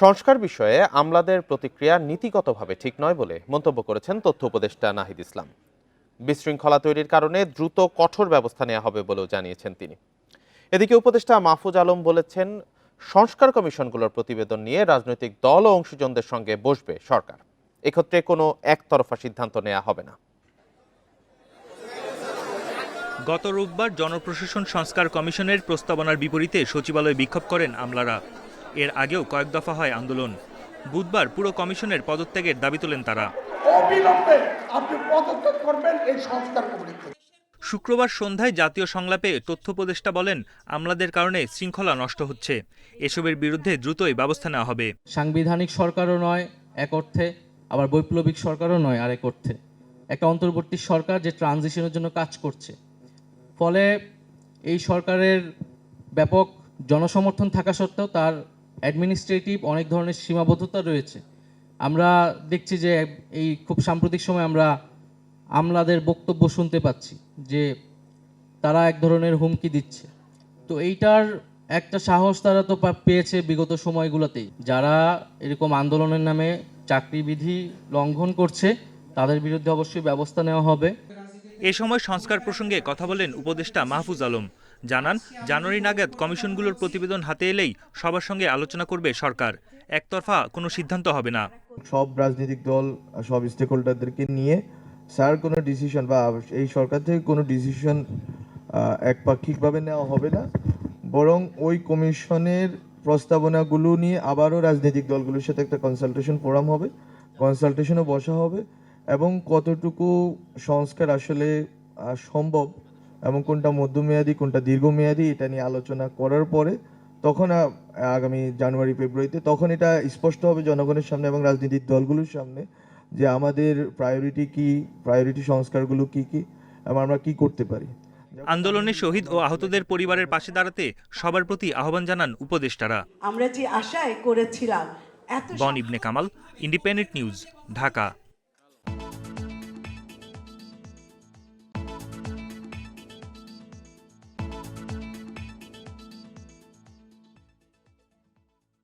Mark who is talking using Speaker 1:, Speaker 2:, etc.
Speaker 1: সংস্কার বিষয়ে আমলাদের প্রতিক্রিয়া নীতিগতভাবে ঠিক নয় বলে মন্তব্য করেছেন তথ্য উপদেষ্টা নাহিদ ইসলাম। বিশৃঙ্খলা তৈরির কারণে দ্রুত কঠোর ব্যবস্থা নেওয়া হবে বলেও জানিয়েছেন তিনি। এদিকে উপদেষ্টা মাহফুজ আলম বলেছেন, সংস্কার কমিশনগুলোর প্রতিবেদন নিয়ে রাজনৈতিক দল ও অংশীজনদের সঙ্গে বসবে সরকার। এক্ষেত্রে কোনো একতরফা সিদ্ধান্ত নেওয়া হবে না।
Speaker 2: গত রোববার জনপ্রশাসন সংস্কার কমিশনের প্রস্তাবনার বিপরীতে সচিবালয়ে বিক্ষোভ করেন আমলারা। এর আগেও কয়েক দফা হয় আন্দোলন। বুধবার পুরো কমিশনের পদত্যাগের দাবি তোলেন তারা।
Speaker 3: অবিলম্বে আপনি পদত্যাগ করবেন এই সংস্কার কমিটি
Speaker 2: শুক্রবার সন্ধ্যায় জাতীয় সংলাপে তথ্য উপদেষ্টা বলেন আমলাদের কারণে শৃঙ্খলা নষ্ট হচ্ছে। এসবের বিরুদ্ধে দ্রুতই ব্যবস্থা নেওয়া হবে।
Speaker 4: সাংবিধানিক সরকারও নয় এক অর্থে আবার বৈপ্লবিক সরকারও নয় আরেক অর্থে। একটা অন্তর্বর্তী সরকার যে ট্রানজিশনের জন্য কাজ করছে। ফলে এই সরকারের ব্যাপক জনসমর্থন থাকা সত্ত্বেও তার অ্যাডমিনিস্ট্রেটিভ অনেক ধরনের সীমাবদ্ধতা রয়েছে। আমরা দেখছি যে এই খুব সাম্প্রতিক সময় আমরা আমলাদের বক্তব্য শুনতে পাচ্ছি যে তারা এক ধরনের হুমকি দিচ্ছে। তো এইটার একটা সাহস তারা তো পেয়েছে বিগত সময়গুলোতেই। যারা এরকম আন্দোলনের নামে চাকরিবিধি লঙ্ঘন করছে, তাদের বিরুদ্ধে অবশ্যই ব্যবস্থা নেওয়া হবে।
Speaker 2: এ সময় সংস্কার প্রসঙ্গে কথা বলেন উপদেষ্টা মাহফুজ আলম। জানান, জানুয়ারি নাগাদ কমিশনগুলোর প্রতিবেদন হাতে এলেই সবার সঙ্গে আলোচনা করবে সরকার। একতরফা কোনো সিদ্ধান্ত হবে না।
Speaker 5: সব রাজনৈতিক দল, সব স্টেক হোল্ডারদেরকে নিয়ে, স্যার, কোনো ডিসিশন বা এই সরকার থেকে কোনো ডিসিশন একপাক্ষিকভাবে নেওয়া হবে না। বরং ওই কমিশনের প্রস্তাবনাগুলো নিয়ে আবারও রাজনৈতিক দলগুলোর সাথে একটা কনসালটেশন ফোরাম হবে। কনসালটেশনও বসা হবে এবং কতটুকু সংস্কার আসলে সম্ভব এবং কোনটা মধ্যমেয়াদী কোনটা দীর্ঘমেয়াদী এটা নিয়ে আলোচনা করার পরে তখন আগামী জানুয়ারি ফেব্রুয়ারিতে তখন এটা স্পষ্ট হবে জনগণের সামনে এবং রাজনৈতিক দলগুলোর সামনে যে আমাদের প্রায়োরিটি কি প্রায়োরিটি সংস্কারগুলো কি কি এবং আমরা কি করতে পারি।
Speaker 2: আন্দোলনে শহীদ ও আহতদের পরিবারের পাশে দাঁড়াতে সবার প্রতি আহ্বান জানান উপদেষ্টারা।
Speaker 6: আমরা যে আশায় করেছিলাম
Speaker 2: বন ইবনে কামাল ইন্ডিপেন্ডেন্ট নিউজ ঢাকা।